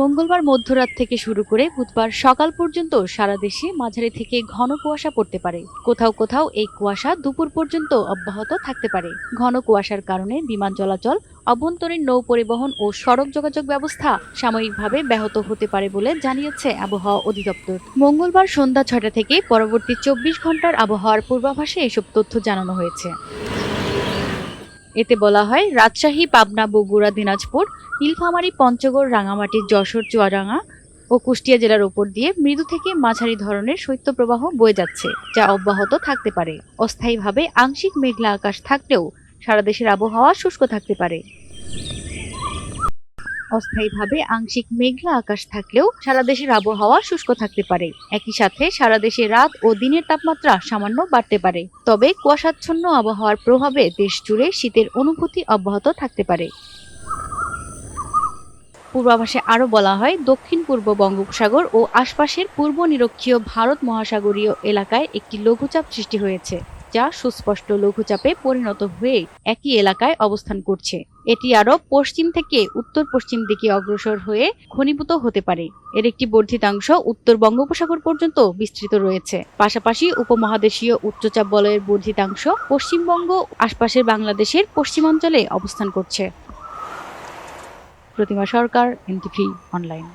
মঙ্গলবার মধ্যরাত থেকে শুরু করে বুধবার সকাল পর্যন্ত সারা দেশে মাঝারি থেকে ঘন কুয়াশা পড়তে পারে। কোথাও কোথাও এই কুয়াশা দুপুর পর্যন্ত অব্যাহত থাকতে পারে। ঘন কুয়াশার কারণে বিমান চলাচল, অভ্যন্তরীণ নৌ পরিবহন ও সড়ক যোগাযোগ ব্যবস্থা সাময়িকভাবে ব্যাহত হতে পারে বলে জানিয়েছে আবহাওয়া অধিদপ্তর। মঙ্গলবার সন্ধ্যা ছটা থেকে পরবর্তী চব্বিশ ঘণ্টার আবহাওয়ার পূর্বাভাসে এসব তথ্য জানানো হয়েছে। এতে বলা হয়, রাজশাহী, পাবনা, বগুড়া, দিনাজপুর, নীলফামারী, পঞ্চগড়, রাঙামাটি, যশোর, চুয়াডাঙ্গা ও কুষ্টিয়া জেলার ওপর দিয়ে মৃদু থেকে মাঝারি ধরনের শৈত্যপ্রবাহ বয়ে যাচ্ছে, যা অব্যাহত থাকতে পারে। অস্থায়ীভাবে আংশিক মেঘলা আকাশ থাকলেও সারা দেশের আবহাওয়া শুষ্ক থাকতে পারে। অস্থায়ীভাবে আংশিক মেঘলা আকাশ থাকলেও সারা দেশের আবহাওয়া শুষ্ক থাকতে পারে। একই সাথে সারা দেশে রাত ও দিনের তাপমাত্রা সামান্য বাড়তে পারে। তবে কুয়াশাচ্ছন্ন আবহাওয়ার প্রভাবে দেশ জুড়ে শীতের অনুভূতি অব্যাহত থাকতে পারে। পূর্বাভাসে আরও বলা হয়, দক্ষিণ পূর্ব বঙ্গোপসাগর ও আশপাশের পূর্ব নিরক্ষীয় ভারত মহাসাগরীয় এলাকায় একটি লঘুচাপ সৃষ্টি হয়েছে। যা সুস্পষ্ট লঘুচাপে পরিণত হয়ে একই এলাকায় অবস্থান করছে। এটি আরও পশ্চিম থেকে উত্তর পশ্চিম দিকে অগ্রসর হয়ে ঘনীভূত হতে পারে। এর একটি বর্ধিতাংশ উত্তর বঙ্গোপসাগর পর্যন্ত বিস্তৃত রয়েছে। পাশাপাশি উপমহাদেশীয় উচ্চচাপ বলয়ের বর্ধিতাংশ পশ্চিমবঙ্গ আশপাশের বাংলাদেশের পশ্চিমাঞ্চলে অবস্থান করছে। প্রতিমা সরকার, এনটিভি অনলাইন